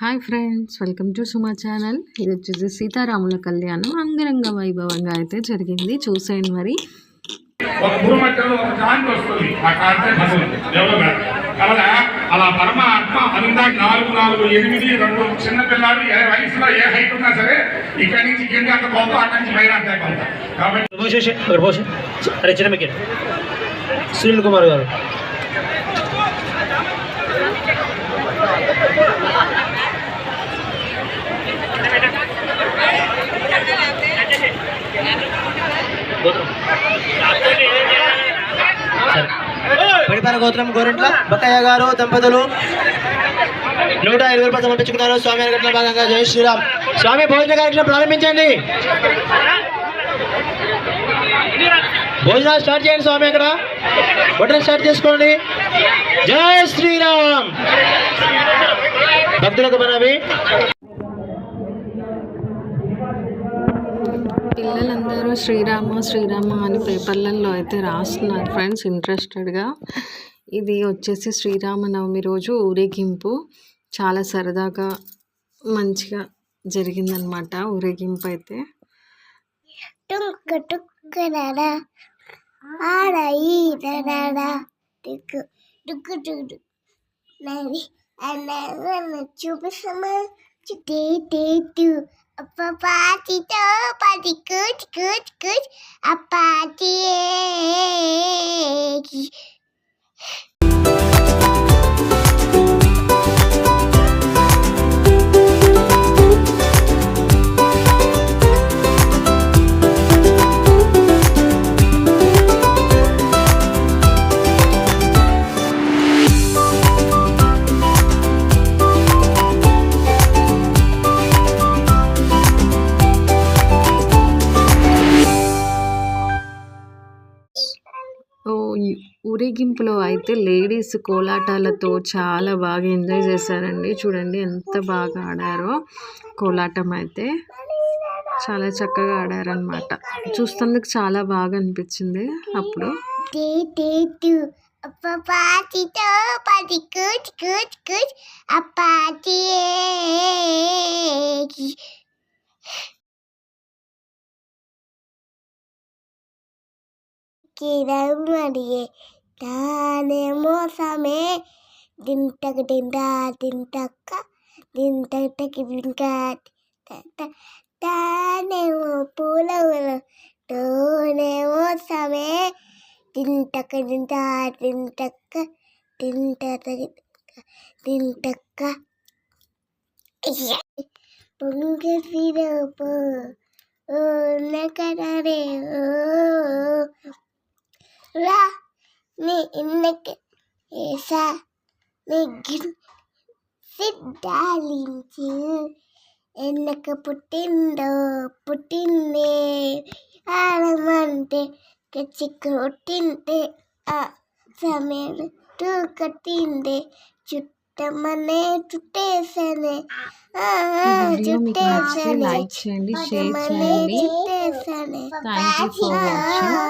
Hi friends welcome to Suma channel. ఇది వచ్చేసి సీతారాముల కళ్యాణం. అంగరంగ వైభవంగా అయితే జరిగింది. చూసేయండి మరి. అలా పరమాత్మ అందాక నాలుగు నాలుగు ఎనిమిది రెండు చిన్న పిల్లలు ఏ వయసులో ఏ హైట్ ఉన్నా సరే ఇక్కడి నుంచి కింద అంత కొంత అక్కడి నుంచి పైన అంతే కొంత. కాబట్టి అరే చిన్న మీకు సునీల్ కుమార్ గారు గోత్రం. సంతాన గోత్రం గోరెంట్ల బక్కయ్య గారు దంపతులు. నూట ఇరవై రూపాయలు సమర్పించుకున్నారు. స్వామి అరగట్ల భాగంగా జై శ్రీరామ్. స్వామి భోజన కార్యక్రమం ప్రారంభించండి. భోజనాలు స్టార్ట్ చేయండి స్వామి అక్కడ. బట్టలు స్టార్ట్ చేసుకోండి. జై శ్రీరామ్. భక్తులకు మనవి. పిల్లలందరూ శ్రీరామ శ్రీరామ అని పేపర్లలో అయితే రాస్తున్నారు ఫ్రెండ్స్ ఇంట్రెస్టెడ్గా. ఇది వచ్చేసి శ్రీరామనవమి రోజు ఊరేగింపు. చాలా సరదాగా మంచిగా జరిగిందనమాట ఊరేగింపు అయితే. చూపిస్తామా? A Party do, party good, good, good. A party. ఊరేగింపులో అయితే లేడీస్ కోలాటాలతో చాలా బాగా ఎంజాయ్ చేశారండి చూడండి ఎంత బాగా ఆడారో కోలాటం అయితే చాలా చక్కగా ఆడారనమాట చూస్తుందుకు చాలా బాగా అనిపించింది అప్పుడు అప్ప పాటితో పాటి కూచ్ కూచ్ కూచ్ అప్పాటి కిరమడియే తానే మోసమే దింటక దింటా దింటక్క దింటకి దింకా తానేమో పూల తోనే మోసమే దింటక దింటా దింటక్క దింటక దింటక్క పొంగ సిరపు ఓ నకరే ఓ రా నీ ఇన్నకి ఏసా నీ సిద్ధాలించు ఎన్నక పుట్టిందో పుట్టిందే. ఆడమంటే కచ్చి కొట్టిందే ఆ సమయం టూ కట్టిందే చుట్టమనే చుట్టేసనే చుట్టేసనే. లైక్ చేయండి షేర్ మనే చేయండి. చుట్టేసనే. థ్యాంక్ యూ ఫర్ వాచింగ్ ఆ,